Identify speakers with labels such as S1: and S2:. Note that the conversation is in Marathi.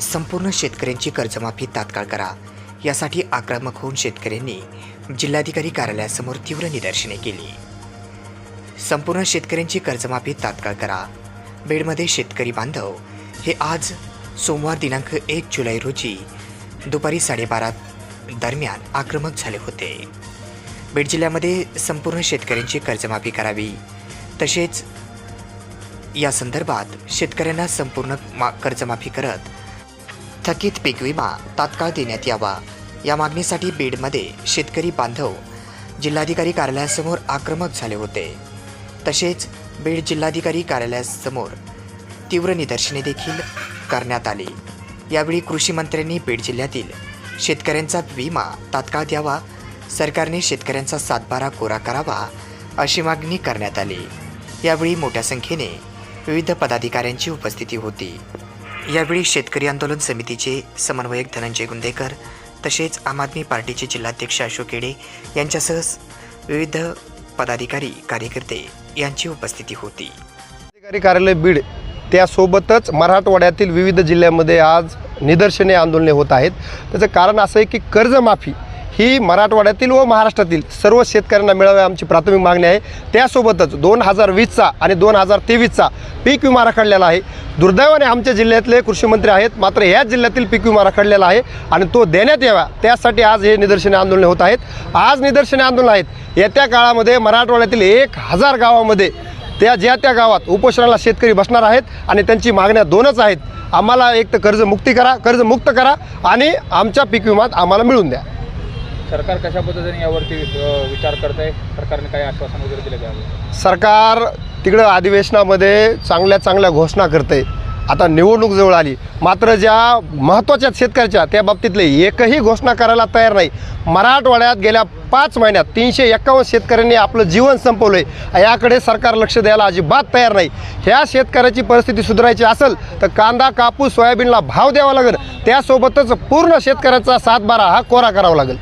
S1: संपूर्ण शेतकऱ्यांची कर्जमाफी तात्काळ करा. यासाठी आक्रमक होऊन शेतकऱ्यांनी जिल्हाधिकारी कार्यालयासमोर तीव्र निदर्शने केली. संपूर्ण शेतकऱ्यांची कर्जमाफी तात्काळ करा. बीडमध्ये शेतकरी बांधव हे आज सोमवार दिनांक एक जुलै रोजी दुपारी साडेबारा दरम्यान आक्रमक झाले होते. बीड जिल्ह्यामध्ये संपूर्ण शेतकऱ्यांची कर्जमाफी करावी. तसेच या संदर्भात शेतकऱ्यांना संपूर्ण मा कर्जमाफी करत थकीत पीक विमा तात्काळ देण्यात यावा. या मागणीसाठी बीडमध्ये शेतकरी बांधव जिल्हाधिकारी कार्यालयासमोर आक्रमक झाले होते. तसेच बीड जिल्हाधिकारी कार्यालयासमोर तीव्र निदर्शने देखील करण्यात आली. यावेळी कृषी मंत्र्यांनी बीड जिल्ह्यातील शेतकऱ्यांचा विमा तात्काळ द्यावा सरकारने शेतकऱ्यांचा सातबारा कोरा करावा अशी मागणी करण्यात आली. यावेळी मोठ्या संख्येने विविध पदाधिकाऱ्यांची उपस्थिती होती. यावेळी शेतकरी आंदोलन समितीचे समन्वयक धनंजय गुंदेकर तसेच आम आदमी पार्टीचे जिल्हाध्यक्ष अशोक येडे यांच्यासह विविध पदाधिकारी कार्यकर्ते यांची उपस्थिती होती.
S2: अधिकारी कार्यालय बीड त्यासोबतच मराठवाड्यातील विविध जिल्ह्यामध्ये आज निदर्शने आंदोलने होत आहेत. त्याचं कारण असं आहे की कर्जमाफी ही मराठवाड्यातील व महाराष्ट्रातील सर्व शेतकऱ्यांना मिळावी आमची प्राथमिक मागणी आहे. त्यासोबतच दोन हजार वीसचा आणि दोन हजार तेवीसचा पीक विमा रखडलेला आहे. दुर्दैवाने आमच्या जिल्ह्यातले कृषी मंत्री आहेत. मात्र ह्याच जिल्ह्यातील पीक विमा रखडलेला आहे आणि तो देण्यात यावा. त्यासाठी आज हे निदर्शने आंदोलने होत आहेत. आज निदर्शने आंदोलन आहेत. येत्या काळामध्ये मराठवाड्यातील एक हजार गावामध्ये त्या ज्या त्या गावात उपोषणाला शेतकरी बसणार आहेत आणि त्यांची मागण्या दोनच आहेत. आम्हाला एक तर कर्जमुक्ती करा कर्जमुक्त करा आणि आमच्या पीक विमात आम्हाला मिळून द्या.
S3: सरकार कशा पद्धतीने यावरती विचार करत आहे सरकारने काही आश्वासन वगैरे दिलं का?
S2: सरकार तिकडं अधिवेशनामध्ये चांगल्या चांगल्या घोषणा करते. आता निवडणूक जवळ आली. मात्र ज्या महत्त्वाच्या शेतकऱ्याच्या त्या बाबतीतले एकही घोषणा करायला तयार नाही. मराठवाड्यात गेल्या पाच महिन्यात तीनशे एक्कावन्न शेतकऱ्यांनी आपलं जीवन संपवलं आहे याकडे सरकार लक्ष द्यायला अजिबात तयार नाही. ह्या शेतकऱ्याची परिस्थिती सुधारायची असेल तर कांदा कापूस सोयाबीनला भाव द्यावा लागेल. त्यासोबतच पूर्ण शेतकऱ्याचा सातबारा हा कोरा करावा लागेल.